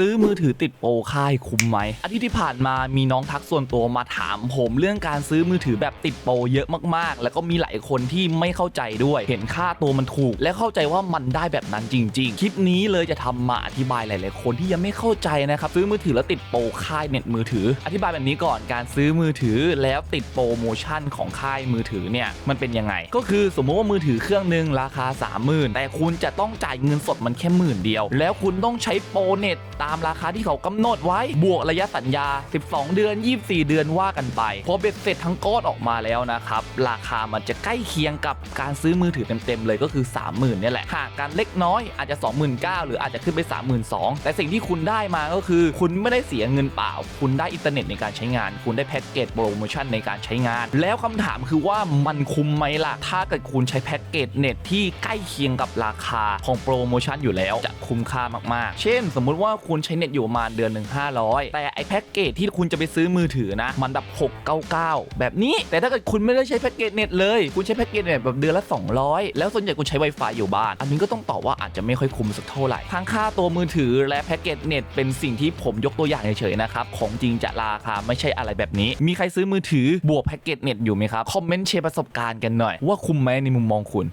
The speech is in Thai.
ซื้อมือถือติดโปรค่ายคุ้มไหมอาทิตย์ที่ผ่านมามีน้องทักส่วนตัวมาถามผมเรื่องการซื้อมือถือแบบติดโปรเยอะมากๆ แล้วก็มีหลายคนที่ไม่เข้าใจด้วย เห็นค่าตัวมันถูก และเข้าใจว่ามันได้แบบนั้นจริง ๆ คลิปนี้เลยจะทำมาอธิบายหลาย ๆ คนที่ยังไม่เข้าใจนะครับซื้อมือถือแล้วติดโปรค่ายเน็ตมือถือ อธิบายแบบนี้ก่อนการซื้อมือถือแล้วติดโปรโมชั่นของค่ายมือถือเนี่ยมันเป็นยังไง ก็คือสมมติว่ามือถือเครื่องหนึ่งราคา 30,000 แต่คุณจะต้องจ่ายเงินสดมันแค่หมื่นเดียว แล้วคุณต้องใช้โปรเน็ตตามามราคาที่เขากำหนดไว้ บวกระยะสัญญา 12 เดือน 24 เดือนว่ากันไป พอเบ็ดเสร็จทั้งก้อนออกมาแล้วนะครับ ราคามันจะใกล้เคียงกับการซื้อมือถือเต็มๆเลยก็คือ 30,000เนี่ยแหละ หางกันเล็กน้อยอาจจะ 29,000หรืออาจจะขึ้นไป 32,000แต่สิ่งที่คุณได้มาก็คือ คุณไม่ได้เสียเงินเปล่า คุณได้อินเทอร์เน็ตในการใช้งาน คุณได้แพ็กเกจโปรโมชั่นในการใช้งาน แล้วคำถามคือว่ามันคุ้มไหมล่ะ ถ้าเกิดคุณใช้แพ็กเกจเน็ตที่ใกล้เคียงกับราคาของโปรโมชั่นอยู่แล้วจะคุ้มค่ามากๆ เช่น สมมุติว่าคุณคุณใช้เน็ตอยู่ประมาณเดือนหนึ่ง500 แต่ไอแพ็กเกจที่คุณจะไปซื้อมือถือนะ มันแบบ 699 แบบนี้ แต่ถ้าเกิดคุณไม่ได้ใช้แพ็กเกจเน็ตเลย คุณใช้แพ็กเกจเน็ตแบบเดือนละ 200 แล้วส่วนใหญ่คุณใช้ Wi-Fi อยู่บ้าน อันนี้ก็ต้องตอบว่าอาจจะไม่ค่อยคุ้มสักเท่าไหร่ทั้งค่าตัวมือถือและแพ็กเกจเน็ตเป็นสิ่งที่ผมยกตัวอย่างเฉยๆนะครับของจริงจะราคาไม่ใช่อะไรแบบนี้ มีใครซื้อมือถือบวกแพ็กเกจเน็ตอยู่ไหมครับคอมเมนต์แชร์ประสบการณ์กันหน่อยว่าคุ้มไหมในมุมมองคุณ